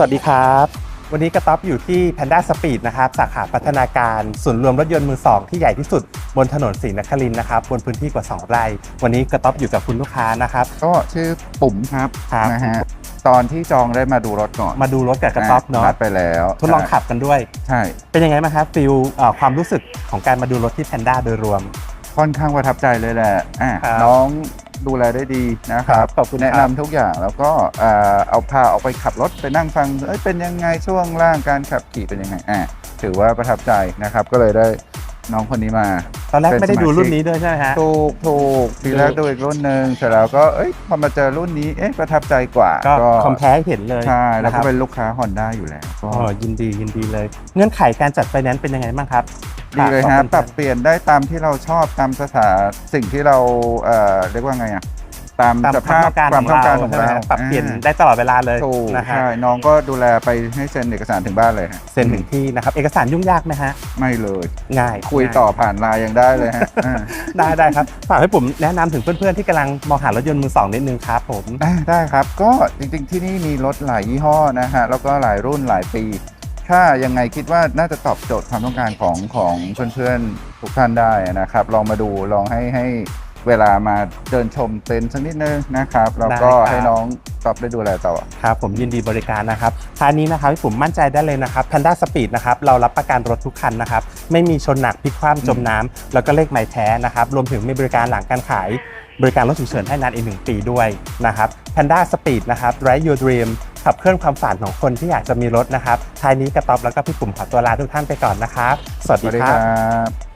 สวัสดีครับ วันนี้กระต๊อบอยู่ที่ Panda Speed นะครับ สาขาพัฒนาการศูนย์รวมรถยนต์มือสองที่ใหญ่ที่สุด บนถนนศรีนครินทร์นะครับ บนพื้นที่กว่า 2 ไร่ วันนี้กระต๊อบอยู่กับคุณลูกค้านะครับ ก็ชื่อปุ๋มครับครับ นะฮะตอนที่จองได้มาดูรถก่อนมาดูรถกับกระต๊อบเนาะนัดไปแล้วทดลองขับกันด้วย ใช่ เป็นยังไงบ้างครับฟิลเอ่อความรู้สึกของการมาดูรถที่ Panda โดยรวม ค่อนข้างประทับใจเลยแหละอะครับน้อง ดูแลได้ดีนะครับขอบคุณแนะครับนำทุกอย่างแล้วก็เอ่อเอาพาออกไปขับรถไปนั่งฟังเอ้ยเป็นยังไงช่วงล่างการขับขี่เป็นยังไงอะถือว่าประทับใจนะครับ ก็เลยได้น้องคนนี้มา ตอนแรกเป็นไม่ได้ดูสมาชิกรุ่นนี้ด้วยใช่ไหมฮะ ถูกถูกทีแรกดูอีกรุ่นหนึ่งเสร็จแล้วก็เอ้ยพอมาเจอรุ่นนี้เอ๊ะประทับใจกว่าก็คอมเพลให้เห็นเลยใช่แล้วนะคก็รับเป็นลูกค้า Honda อยู่แล้วก็ อ๋อยินดียินดีเลย เงื่อนไขการจัดไฟแนนซ์เป็นยังไงบ้างครับ ดีเลยฝากฮะบอกปรับแฟนๆเปลี่ยนได้ตามที่เราชอบตามสถานสิ่งที่เราเอ่อเรียกว่าไงอะตามตามสความภาพต้องการความของต้องการเราของใช่ไหมเราฮะปรับเปลี่ยนอ่าได้ตลอดเวลาเลยถูกนะฮะใช่น้องก็ดูแลไปให้เซ็นเอกสารถึงบ้านเลยฮะเซ็นถึงที่นะครับ เอกสารยุ่งยากไหมฮะ ไม่เลย ง่ายคุยต่อผ่านไลน์ยังได้เลยฮะอ่าได้ได้ครับ ฝากให้ผมแนะนำถึงเพื่อนๆที่กำลังมองหารถยนต์มือสองนิดนึงครับผม อ่าได้ครับก็จริงๆที่นี่มีรถหลายยี่ห้อนะฮะแล้วก็หลายรุ่นหลายปี ถ้ายังไงคิดว่าน่าจะตอบโจทย์ความต้องการของของเพื่อนๆทุกท่านได้นะครับ ลองมาดูลองให้ให้เวลามาเดินชมเต็นท์สักนิดนึงนะครับแล้วก็ได้ครับ ให้น้องตอบได้ดูแลต่อ ครับผมยินดีบริการนะครับท้านี้นะครับผมมั่นใจได้เลยนะครับ Panda Speed นะครับเรารับประกันรถทุกคันนะครับ ไม่มีชนหนักพลิกคว่ำจมน้ำแล้วก็เลขหมายแท้นะครับ รวมถึงมีบริการหลังการขาย บริการรถฉุกเฉินให้นานอีกหนึ่งปีด้วยนะครับ Panda Speed นะครับ Ride Your Dream ขับเคลื่อนความฝันของคนที่อยากจะมีรถนะครับท้ายนี้กระต๊อบแล้วก็พี่ปุ่มขอตัวลาทุกท่านไปก่อนนะครับ สวัสดีครับ